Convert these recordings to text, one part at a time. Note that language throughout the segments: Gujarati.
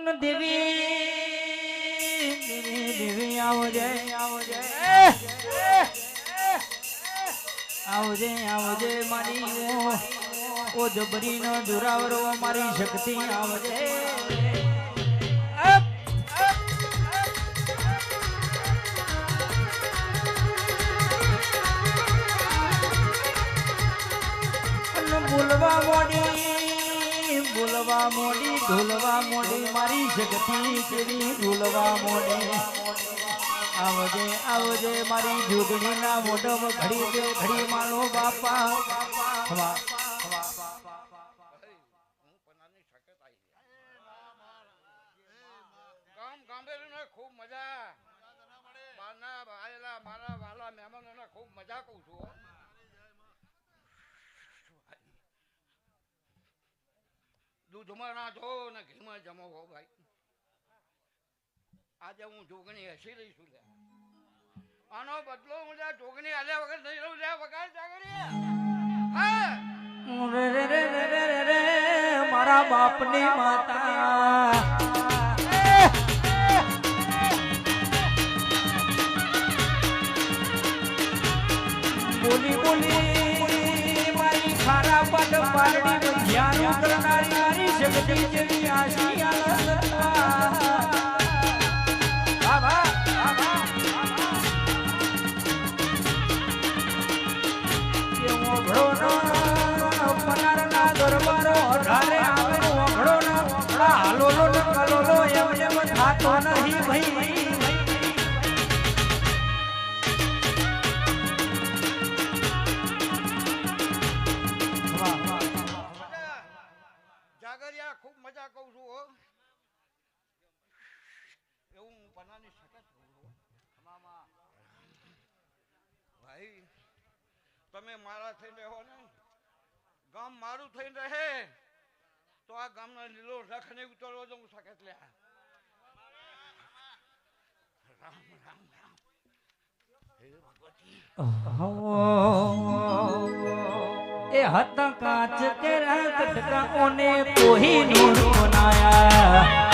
અને દેવી. દેવી દેવી આવજે આવજે મારી ઓ. જબરી નો દુરાવરો મારી શક્તિ આવજે બોલવા મોડી બોલવા મોડી, ઢોલવા મોડી, મારી શક્તિ કેવી ઢોલવા મોડી. આવજે આવજે, મારી જોગણી ના મોઢમ ઘડી દે, ઘડી માનો બાપા. હવા ખૂબ મજા. મારા ખૂબ મજા કહું છું દૂધમાં ના ને ઘીમાં જમો હો ભાઈ. આજે હું જોગણી હસી રહી છું લે આનો બદલો હું જોગણી હાલ્યા વગર નહીં રહું વગર રે, મારા બાપની માતા. ધ્યાન કરનારી મારી શક્તિ જેવી આશી આનંદ બાબા ભાઈ તમે મારા થઈને રહો ને. ગામ મારું થઈને રહે. તો આ ગામના લીલો રખ ને ઉતરવો જ હું શકત લે રામ રામ રામ. હે ભગવતી. એ હતા કાચ તેરા કટકા ઓને કોઈ નું બનાયા.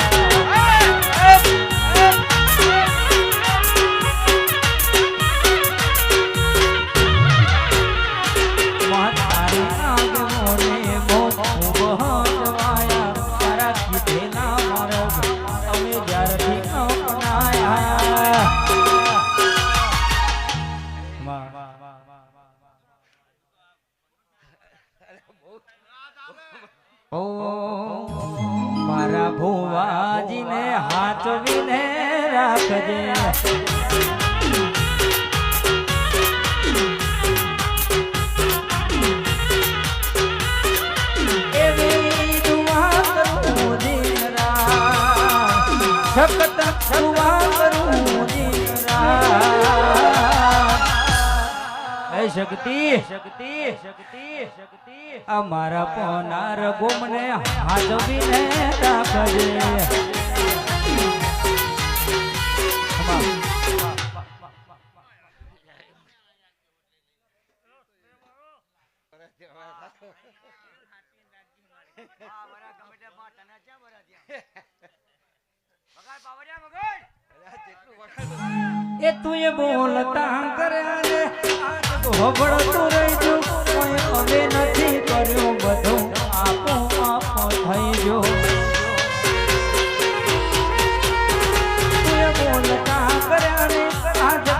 ઓ મારા ભુવાજીને હાચવીને રાખજે. શક્તિ શક્તિ શક્તિ શક્તિ. અમારા પોનાર ગોમને હાજવીને તાકજે એ તું એ બોલતા કરે અમે નથી કર્યું બધું આપો આપો થઈ જો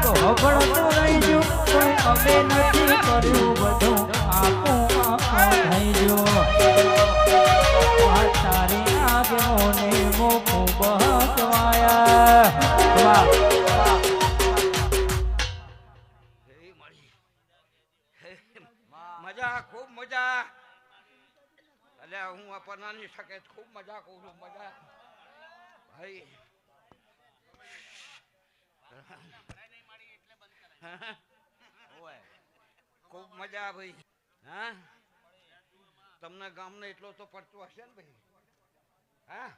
તું હોબળતું રહેજો, કોઈ અમે નથી કર્યું એટલે હું અપનાની શકે ખૂબ મજા કહું છું મજા. ભાઈ. ખૂબ મજા ભાઈ. હા? તમને ગામને એટલો તો પડતો હશે ને ભાઈ? હા?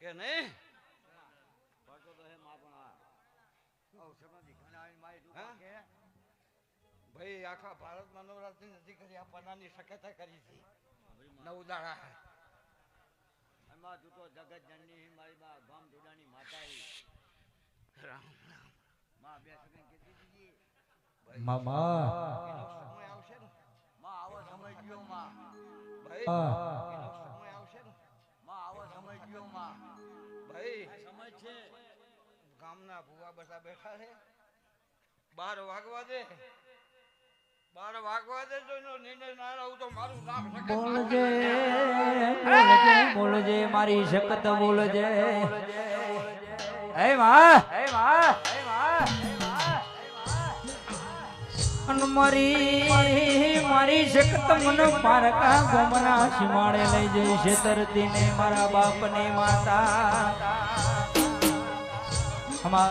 કે નહીં? હા? ભાઈ આખા ભારતમાં નવરાત્રી નથી કરી આ પનાની શક્યતા કરી છે. નવ દાડા એમાં તું જગત જનની મારી બા ગામ જોડાની માતા રામ રામ. માં બે સેકન્ડ કીધી દીધી. મામા સમય આવશે ને? માં આવો સમય ગયો માં. ભાઈ. સમય આવશે ને? માં આવો સમય ગયો માં. ભાઈ સમય છે. ગામના ભુવા બધા બેઠા છે. બાર વાગવા દે. બાર વાગવા દે જો નિર્ણય ના રહું તો મારું નામ બોલજે બોલજે બોલજે મારી શકત બોલજે. હે માં હે માં હે માં અન મારી મારી શકત મન પારકા ગમના સીમાડે લઈ જઈ છે ને મારા બાપ ને માતા હમા